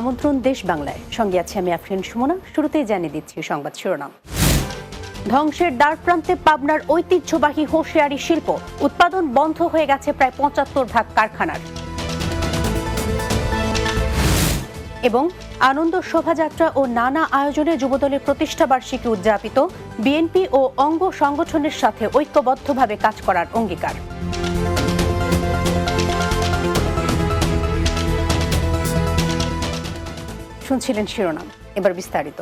আমন্ত্রণ দেশ বাংলায়। সঙ্গে আছে আমি আফরিন সুমনা। শুরুতেই জানিয়ে দিচ্ছি সংবাদ শিরোনাম। ধ্বংসের দ্বার প্রান্তে পাবনার ঐতিহ্যবাহী হোশিয়ারি শিল্প উৎপাদন বন্ধ হয়ে গেছে প্রায় পঁচাত্তর ভাগ কারখানার। এবং আনন্দ শোভাযাত্রা ও নানা আয়োজনে যুবদলের প্রতিষ্ঠা বার্ষিকী উদযাপিত বিএনপি ও অঙ্গ সংগঠনের সাথে ঐক্যবদ্ধভাবে কাজ করার অঙ্গীকার। শুনছিলেন শিরোনাম। এবার বিস্তারিত।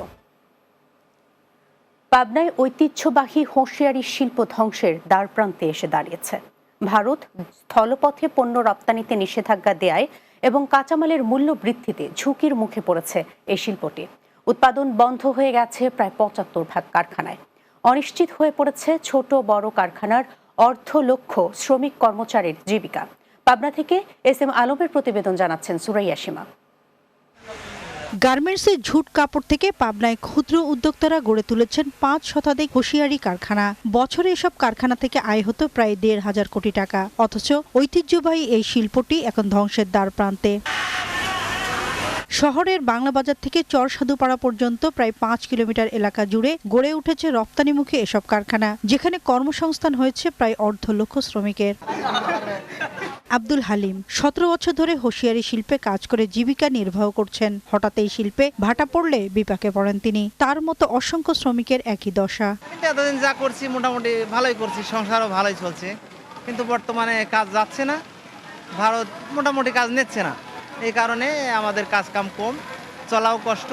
পাবনায় ঐতিহ্যবাহী হোঁশিয়ারি শিল্প ধ্বংসের দ্বারপ্রান্তে এসে দাঁড়িয়েছে। ভারত স্থলপথে পণ্য রপ্তানিতে নিষেধাজ্ঞা দেয় এবং কাঁচামালের মূল্য বৃদ্ধিতে ঝুঁকির মুখে পড়েছে এই শিল্পটি। উৎপাদন বন্ধ হয়ে গেছে প্রায় পঁচাত্তর ভাগ কারখানায়। অনিশ্চিত হয়ে পড়েছে ছোট বড় কারখানার অর্ধ লক্ষ শ্রমিক কর্মচারীর জীবিকা। পাবনা থেকে এস এম আলমের প্রতিবেদন জানাচ্ছেন সুরাইয়া সীমা। গার্মেন্টসের ঝুট কাপড় থেকে পাবনায় ক্ষুদ্র উদ্যোক্তারা গড়ে তুলেছেন পাঁচ শতাধিক হুঁশিয়ারি কারখানা। বছরে এসব কারখানা থেকে আয় হতো প্রায় দেড় হাজার কোটি টাকা। অথচ ঐতিহ্যবাহী এই শিল্পটি এখন ধ্বংসের দ্বার প্রান্তে। শহরের বাংলা বাজার থেকে চরসাধুপাড়া পর্যন্ত প্রায় পাঁচ কিলোমিটার এলাকা জুড়ে গড়ে উঠেছে রপ্তানিমুখী এসব কারখানা, যেখানে কর্মসংস্থান হয়েছে প্রায় অর্ধ লক্ষ শ্রমিকের। আব্দুল হালিম, সতেরো বছর ধরে হোশিয়ারি শিল্পে কাজ করে জীবিকা নির্বাহ করছেন। হঠাৎ এই শিল্পে ভাটা পড়লে বিপাকে পড়েন তিনি। তার মতো অসংখ্য শ্রমিকের একই দশা। এতদিন যা করছি মোটামুটি ভালোই করছি, সংসারও ভালোই চলছে। কিন্তু বর্তমানে কাজ যাচ্ছে না, ভারত মোটামুটি কাজ নিচ্ছে না। এই কারণে আমাদের কাজ কাম কম চলাও কষ্ট।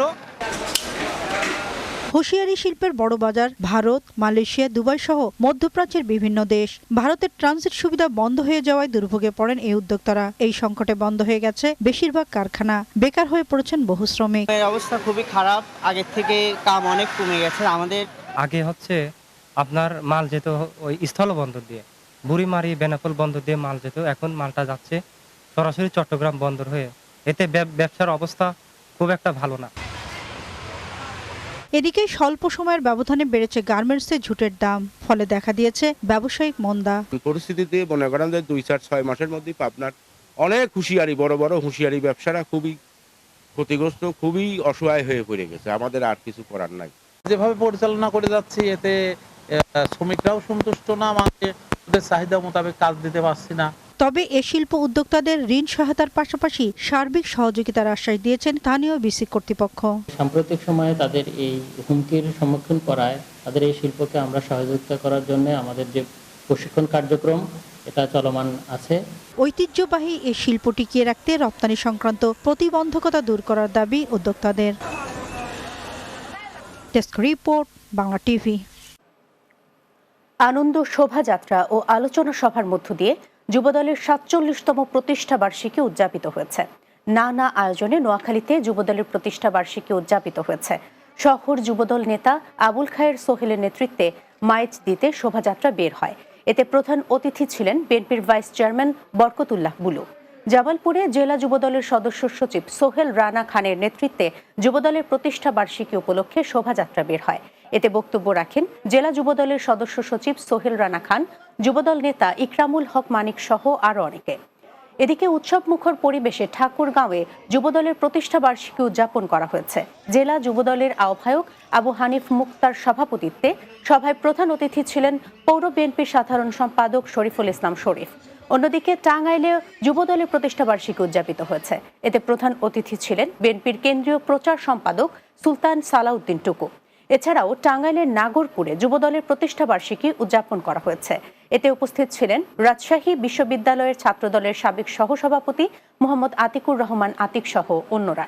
হুঁশিয়ারি শিল্পের বড় বাজার ভারত মালয়েশিয়া দুবাই সহ মধ্যপ্রাচ্যের বিভিন্ন দেশ। ভারতের ট্রানজিট সুবিধা বন্ধ হয়ে যাওয়ায় দুর্ভোগে পড়েন এই উদ্যোক্তারা। এই সংকটে বন্ধ হয়ে গেছে বেশিরভাগ কারখানা। বেকার হয়ে পড়েছেন বহু শ্রমিক। অবস্থা খুবই খারাপ। আগের থেকে কাম অনেক কমে গেছে। আমাদের আগে হচ্ছে আপনার মাল যেত ওই স্থল বন্দর দিয়ে। বুড়িমারি বেনাপোল বন্দর দিয়ে মাল যেত। এখন মালটা যাচ্ছে সরাসরি চট্টগ্রাম বন্দর হয়ে। এতে ব্যবসার অবস্থা খুব একটা ভালো না। এদিকে স্বল্প সময়ের ব্যবধানে বেড়েছে গার্মেন্টসের ঝুটের দাম ফলে দেখা দিয়েছে ব্যবসায়িক মন্দা। পরিস্থিতিতে মনে করেন যে দুই চার ছয় মাসের মধ্যেই পাবনার অনেক হুঁশিয়ারি বড় বড় হুঁশিয়ারি ব্যবসারা খুবই ক্ষতিগ্রস্ত খুবই অসহায় হয়ে পড়ে গেছে। আমাদের আর কিছু করার নাই। যেভাবে পরিচালনা করে যাচ্ছি এতে শ্রমিকরাও সন্তুষ্ট না আমাদের চাহিদা মোতাবেক কাজ দিতে পারছি না। তবে এ শিল্প উদ্যোক্তাদের ঋণ সহায়তার পাশাপাশি সার্বিক সহযোগিতার আশ্বাস দিয়েছেন স্থানীয় বিসি কর্তৃপক্ষ। সাম্প্রতিক সময়ে তাদের এই হুমকির সম্মুখীন করায় তাদের এই শিল্পকে আমরা সহযোগিতা করার জন্য আমাদের যে প্রশিক্ষণ কার্যক্রম এটা চলমান আছে। ঐতিহ্যবাহী এই শিল্প টিকিয়ে রাখতে রপ্তানি সংক্রান্ত প্রতিবন্ধকতা দূর করার দাবি উদ্যোক্তাদের। Desk report Bangla TV. আনন্দ শোভাযাত্রা ও আলোচনা সভার মধ্য দিয়ে যুবদলের সাতচল্লিশতম প্রতিষ্ঠা বার্ষিকী উদযাপিত হয়েছে। নানা আয়োজনে নোয়াখালীতে যুবদলের প্রতিষ্ঠা বার্ষিকী উদযাপিত হয়েছে। শহর যুবদল নেতা আবুল খায়ের সোহেলের নেতৃত্বে মাইচ দিতে শোভাযাত্রা বের হয়। এতে প্রধান অতিথি ছিলেন বিএনপির ভাইস চেয়ারম্যান বরকতুল্লাহ বুলু। জামালপুরে জেলা যুবদলের সদস্য সচিব সোহেল রানা খানের নেতৃত্বে যুবদলের প্রতিষ্ঠা বার্ষিকী উপলক্ষে শোভাযাত্রা বের হয়। এতে বক্তব্য রাখেন জেলা যুবদলের সদস্য সচিব সোহেল রানা খান যুবদল নেতা ইকরামুল হক মানিক সহ আরও অনেকে। এদিকে উৎসব মুখর পরিবেশে ঠাকুরগাঁওয়ে যুবদলের প্রতিষ্ঠা বার্ষিকী উদযাপন করা হয়েছে। জেলা যুবদলের আহ্বায়ক আবু হানিফ মুক্তার সভাপতিত্বে সভায় প্রধান অতিথি ছিলেন পৌর বিএনপির সাধারণ সম্পাদক শরীফুল ইসলাম শরীফ। অন্যদিকে টাঙ্গাইলে যুবদলের প্রতিষ্ঠা বার্ষিকী উদযাপিত হয়েছে। এতে প্রধান অতিথি ছিলেন বিএনপির কেন্দ্রীয় প্রচার সম্পাদক সুলতান সালাউদ্দিন টুকু। এছাড়াও টাঙ্গাইলের নাগরপুরে যুবদলের প্রতিষ্ঠা বার্ষিকী উদযাপন করা হয়েছে। এতে উপস্থিত ছিলেন রাজশাহী বিশ্ববিদ্যালয়ের ছাত্রদলের সাবেক সহসভাপতি মোহাম্মদ আতিকুর রহমান আতিক সহ অন্যরা।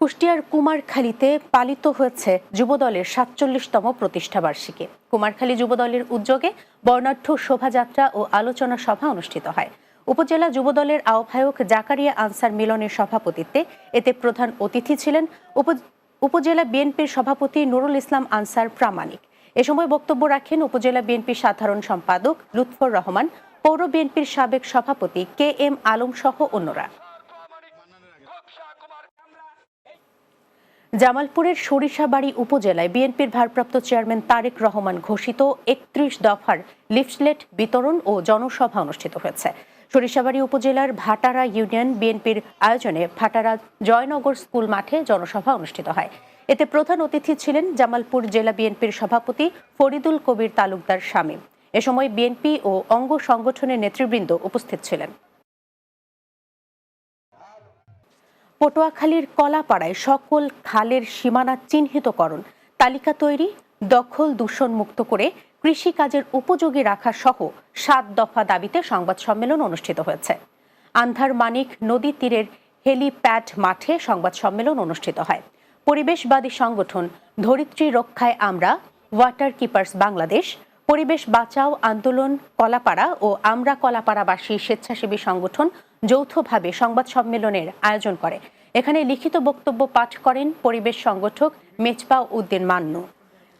কুষ্টিয়ার কুমারখালীতে পালিত হয়েছে যুবদলের সাতচল্লিশতম প্রতিষ্ঠা বার্ষিকী। কুমারখালী যুবদলের উদ্যোগে বর্ণাঢ্য শোভাযাত্রা ও আলোচনা সভা অনুষ্ঠিত হয়। উপজেলা যুবদলের আহ্বায়ক জাকারিয়া আনসার মিলনের সভাপতিত্বে এতে প্রধান অতিথি ছিলেন উপজেলা বিএনপির সভাপতি নুরুল ইসলাম আনসার প্রামাণিক। এ সময় বক্তব্য রাখেন উপজেলা বিএনপির সাধারণ সম্পাদক লুৎফর রহমান, পৌর বিএনপির সাবেক সভাপতি কে এম আলম সহ অন্যরা। জামালপুরের সরিষাবাড়ি উপজেলায় বিএনপির ভারপ্রাপ্ত চেয়ারম্যান তারেক রহমান ঘোষিত একত্রিশ দফার লিফলেট বিতরণ ও জনসভা অনুষ্ঠিত হয়েছে। সরিষাবাড়ি উপজেলার ভাটারা ইউনিয়ন বিএনপির আয়োজনে ভাটারা জয়নগর স্কুল মাঠে জনসভা অনুষ্ঠিত হয়। এতে প্রধান অতিথি ছিলেন জামালপুর জেলা বিএনপির সভাপতি ফরিদুল কবির তালুকদার শামীম। এ সময় বিএনপি ও অঙ্গ সংগঠনের নেতৃবৃন্দ উপস্থিত ছিলেন। পটুয়াখালীর কলাপাড়ায় সকল খালের সীমানা চিহ্নিতকরণ, তালিকা তৈরি, দখল দূষণ মুক্ত করে কৃষিকাজের উপযোগী রাখা সহ সাত দফা দাবিতে সংবাদ সম্মেলন অনুষ্ঠিত হয়েছে। আন্ধার মানিক নদী তীরের হেলিপ্যাড মাঠে সংবাদ সম্মেলন অনুষ্ঠিত হয়। পরিবেশবাদী সংগঠন ধরিত্রী রক্ষায় আমরা, ওয়াটার কিপার্স বাংলাদেশ, পরিবেশ বাঁচাও আন্দোলন কলাপাড়া ও আমরা কলাপাড়াবাসী স্বেচ্ছাসেবী সংগঠন যৌথভাবে সংবাদ সম্মেলনের আয়োজন করে। এখানে লিখিত বক্তব্য পাঠ করেন পরিবেশ সংগঠক মেজবা উদ্দিন মান্নু।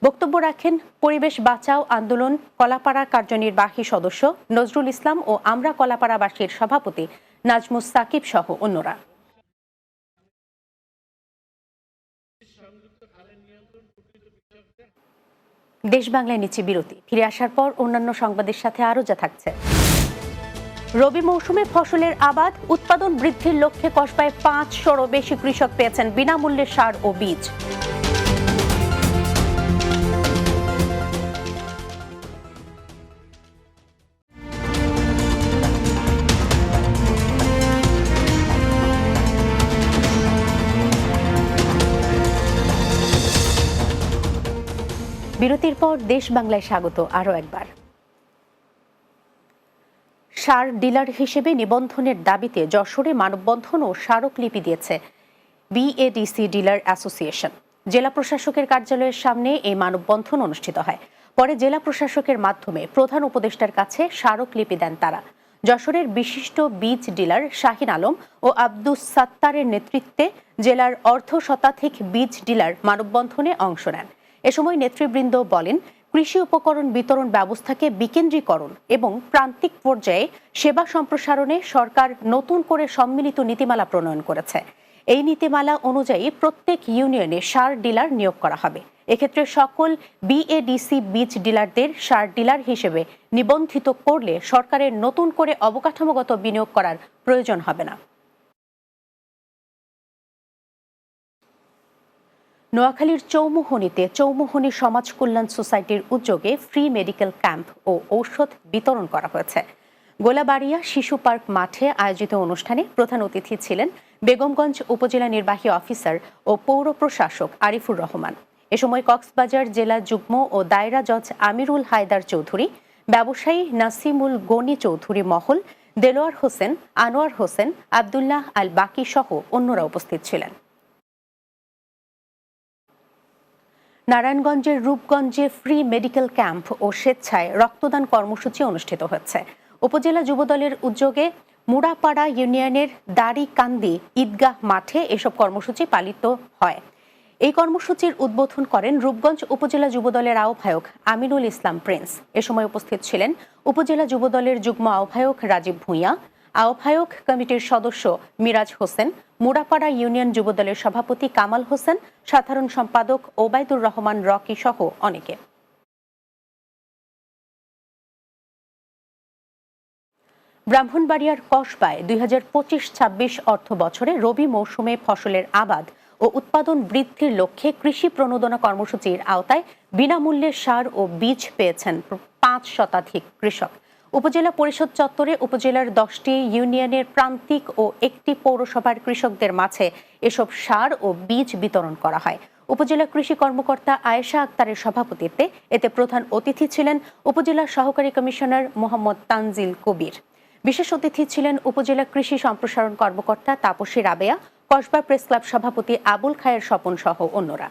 বক্তব্য রাখেন পরিবেশ বাঁচাও আন্দোলন কলাপাড়া কার্যনির্বাহী সদস্য নজরুল ইসলাম ও আমরা কলাপাড়াবাসীর সভাপতি নাজমুস সাকিব সহ অন্যরা। দেশ বাংলায় নিচ্ছে বিরতি। ফিরে আসার পর অন্যান্য সংবাদের সাথে আরও যা থাকছে। রবি মৌসুমে ফসলের আবাদ, উৎপাদন বৃদ্ধির লক্ষ্যে কসবায় পাঁচশোরও বেশি কৃষক পেয়েছেন বিনামূল্যে সার ও বীজ। পর দেশ বাংলায় স্বাগত আরও একবার। সার ডিলার হিসেবে নিবন্ধনের দাবিতে যশোরে মানববন্ধন ও স্মারকলিপি দিয়েছে বিএডিসি ডিলার অ্যাসোসিয়েশন। জেলা প্রশাসকের কার্যালয়ের সামনে এই মানববন্ধন অনুষ্ঠিত হয়। পরে জেলা প্রশাসকের মাধ্যমে প্রধান উপদেষ্টার কাছে স্মারকলিপি দেন তারা। যশোরের বিশিষ্ট বীজ ডিলার শাহিন আলম ও আব্দুস সাত্তারের নেতৃত্বে জেলার অর্ধ শতাধিক বীজ ডিলার মানববন্ধনে অংশ নেন। এ সময় নেতৃবৃন্দ বলেন, কৃষি উপকরণ বিতরণ ব্যবস্থাকে বিকেন্দ্রীকরণ এবং প্রান্তিক পর্যায়ে সেবা সম্প্রসারণে সরকার নতুন করে সম্মিলিত নীতিমালা প্রণয়ন করেছে। এই নীতিমালা অনুযায়ী প্রত্যেক ইউনিয়নে সার ডিলার নিয়োগ করা হবে। এক্ষেত্রে সকল বিএডিসি বীজ ডিলারদের সার ডিলার হিসেবে নিবন্ধিত করলে সরকারের নতুন করে অবকাঠামোগত বিনিয়োগ করার প্রয়োজন হবে না। নোয়াখালীর চৌমুহনীতে চৌমুহনী সমাজ কল্যাণ সোসাইটির উদ্যোগে ফ্রি মেডিকেল ক্যাম্প ও ঔষধ বিতরণ করা হয়েছে। গোলাবাড়িয়া শিশু পার্ক মাঠে আয়োজিত অনুষ্ঠানে প্রধান অতিথি ছিলেন বেগমগঞ্জ উপজেলা নির্বাহী অফিসার ও পৌর প্রশাসক আরিফুর রহমান। এ সময় কক্সবাজার জেলা যুগ্ম ও দায়রা জজ আমিরুল হায়দার চৌধুরী, ব্যবসায়ী নাসিমুল গনি চৌধুরী মহল, দেলোয়ার হোসেন, আনোয়ার হোসেন, আবদুল্লাহ আল বাকি সহ অন্যরা উপস্থিত ছিলেন। নারায়ণগঞ্জের রূপগঞ্জে ফ্রি মেডিকেল ক্যাম্প ও স্বেচ্ছায় রক্তদান কর্মসূচি অনুষ্ঠিত হচ্ছে। উপজেলা যুবদলের উদ্যোগে মুড়াপাড়া ইউনিয়নের দাড়িকান্দি ঈদগাহ মাঠে এসব কর্মসূচি পালিত হয়। এই কর্মসূচির উদ্বোধন করেন রূপগঞ্জ উপজেলা যুবদলের আহ্বায়ক আমিনুল ইসলাম প্রিন্স। এ সময় উপস্থিত ছিলেন উপজেলা যুবদলের যুগ্ম আহ্বায়ক রাজীব ভূঁইয়া আহ্বায়ক কমিটির সদস্য মিরাজ হোসেন, মুড়াপাড়া ইউনিয়ন যুবদলের সভাপতি কামাল হোসেন, সাধারণ সম্পাদক ওবায়দুর রহমান রকি সহ অনেকে। ব্রাহ্মণবাড়িয়ার কসবায় দুই হাজার পঁচিশ ছাব্বিশ অর্থ বছরে রবি মৌসুমে ফসলের আবাদ ও উৎপাদন বৃদ্ধির লক্ষ্যে কৃষি প্রণোদনা কর্মসূচির আওতায় বিনামূল্যে সার ও বীজ পেয়েছেন পাঁচ শতাধিক কৃষক। উপজেলা পরিষদ চত্বরে উপজেলার দশটি ইউনিয়নের প্রান্তিক ও একটি পৌরসভার কৃষকদের মাঝে এসব সার ও বীজ বিতরণ করা হয়। উপজেলা কৃষি কর্মকর্তা আয়েশা আক্তারের সভাপতিত্বে এতে প্রধান অতিথি ছিলেন উপজেলা সহকারী কমিশনার মোহাম্মদ তানজিল কবির। বিশেষ অতিথি ছিলেন উপজেলা কৃষি সম্প্রসারণ কর্মকর্তা তাপসী রাবেয়া, কসবা প্রেস ক্লাব সভাপতি আবুল খায়ের স্বপন সহ অন্যরা।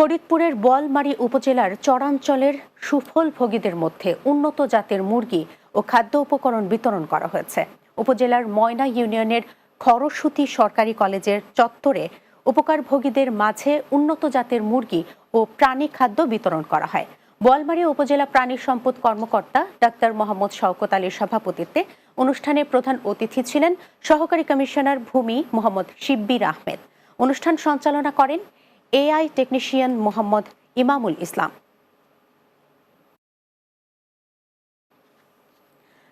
ফরিদপুরের বোয়ালমারী উপজেলার চরাঞ্চলের সুফল ভোগীদের মধ্যে উন্নত জাতের মুরগি ও খাদ্য উপকরণ বিতরণ করা হয়েছে। উপজেলার ময়না ইউনিয়নের খরসুতি সরকারি কলেজের চত্বরে উপকারভোগীদের মাঝে উন্নত জাতের মুরগি ও প্রাণী খাদ্য বিতরণ করা হয়। বোয়ালমারী উপজেলা প্রাণী সম্পদ কর্মকর্তা ডাক্তার মোহাম্মদ শওকত আলীর সভাপতিত্বে অনুষ্ঠানে প্রধান অতিথি ছিলেন সহকারী কমিশনার ভূমি মোহাম্মদ শিব্বির আহমেদ। অনুষ্ঠান সঞ্চালনা করেন এআই টেকনিশিয়ান মোহাম্মদ ইমামুল ইসলাম।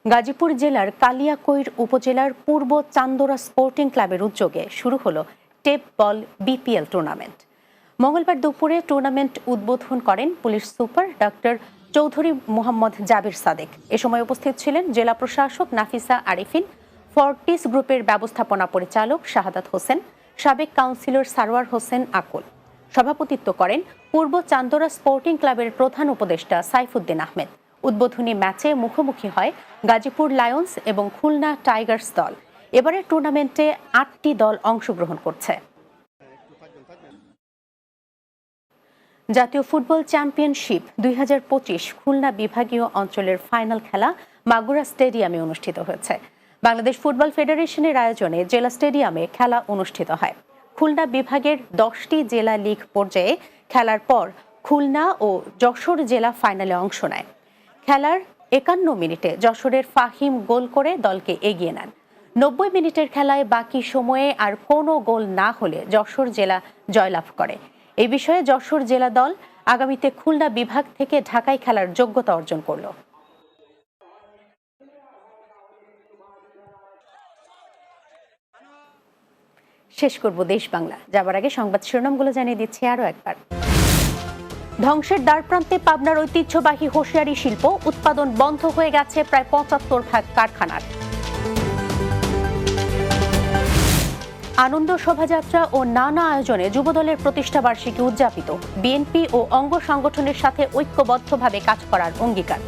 গাজীপুর জেলার কালিয়াকৈর উপজেলার পূর্ব চান্দোরা স্পোর্টিং ক্লাবের উদ্যোগে শুরু হলো টেপ বল বিপিএল টুর্নামেন্ট মঙ্গলবার দুপুরে টুর্নামেন্ট উদ্বোধন করেন police super doctor Chowdhury Mohammad Jabir Sadek. এ সময় উপস্থিত ছিলেন জেলা প্রশাসক নাফিসা আরিফিন, ফর্টিস গ্রুপের ব্যবস্থাপনা পরিচালক শাহাদাত হোসেন, সাবেক কাউন্সিলর সারোয়ার হোসেন আকুল। সভাপতিত্ব করেন পূর্ব চান্দোরা স্পোর্টিং ক্লাবের প্রধান উপদেষ্টা সাইফুদ্দিন আহমেদ। উদ্বোধনী ম্যাচে মুখোমুখি হয় গাজীপুর লায়ন্স এবং খুলনা টাইগার্স দল। এবারের টুর্নামেন্টে আটটি দল অংশগ্রহণ করছে। জাতীয় ফুটবল চ্যাম্পিয়নশিপ দুই হাজার পঁচিশ খুলনা বিভাগীয় অঞ্চলের ফাইনাল খেলা মাগুরা স্টেডিয়ামে অনুষ্ঠিত হয়েছে। বাংলাদেশ ফুটবল ফেডারেশনের আয়োজনে জেলা স্টেডিয়ামে খেলা অনুষ্ঠিত হয়। খুলনা বিভাগের দশটি জেলা লীগ পর্যায়ে খেলার পর খুলনা ও যশোর জেলা ফাইনালে অংশ নেয়। খেলার একান্ন মিনিটে যশোরের ফাহিম গোল করে দলকে এগিয়ে নেন। নব্বই মিনিটের খেলায় বাকি সময়ে আর কোনো গোল না হলে যশোর জেলা জয়লাভ করে। এ বিষয়ে যশোর জেলা দল আগামীতে খুলনা বিভাগ থেকে ঢাকায় খেলার যোগ্যতা অর্জন করল। শেষ করব দেশ বাংলা। যাবার আগে সংবাদ শিরোনামগুলো জানিয়ে দিচ্ছি আরও একবার। ধ্বংসের দ্বারপ্রান্তে পাবনার ঐতিহ্যবাহী হোশিয়ারি শিল্প উৎপাদন বন্ধ হয়ে গেছে প্রায় পঁচাত্তর ভাগ কারখানার। আনন্দ শোভাযাত্রা ও নানা আয়োজনে যুবদলের প্রতিষ্ঠা বার্ষিকী উদযাপিত। বিএনপি ও অঙ্গ সংগঠনের সাথে ঐক্যবদ্ধভাবে কাজ করার অঙ্গীকার।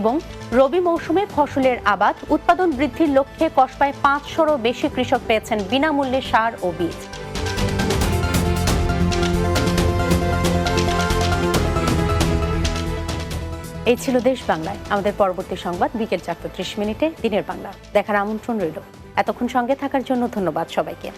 এবং রবি মৌসুমে ফসলের আবাদ, উৎপাদন বৃদ্ধির লক্ষ্যে কসবায় পাঁচশোরও বেশি কৃষক পেয়েছেন বিনামূল্যে সার ও বীজ। এই ছিল দেশ বাংলায়। আমাদের পরবর্তী সংবাদ বিকেল চারটা ত্রিশ মিনিটে দিনের বাংলা। দেখার আমন্ত্রণ রইল। এতক্ষণ সঙ্গে থাকার জন্য ধন্যবাদ সবাইকে।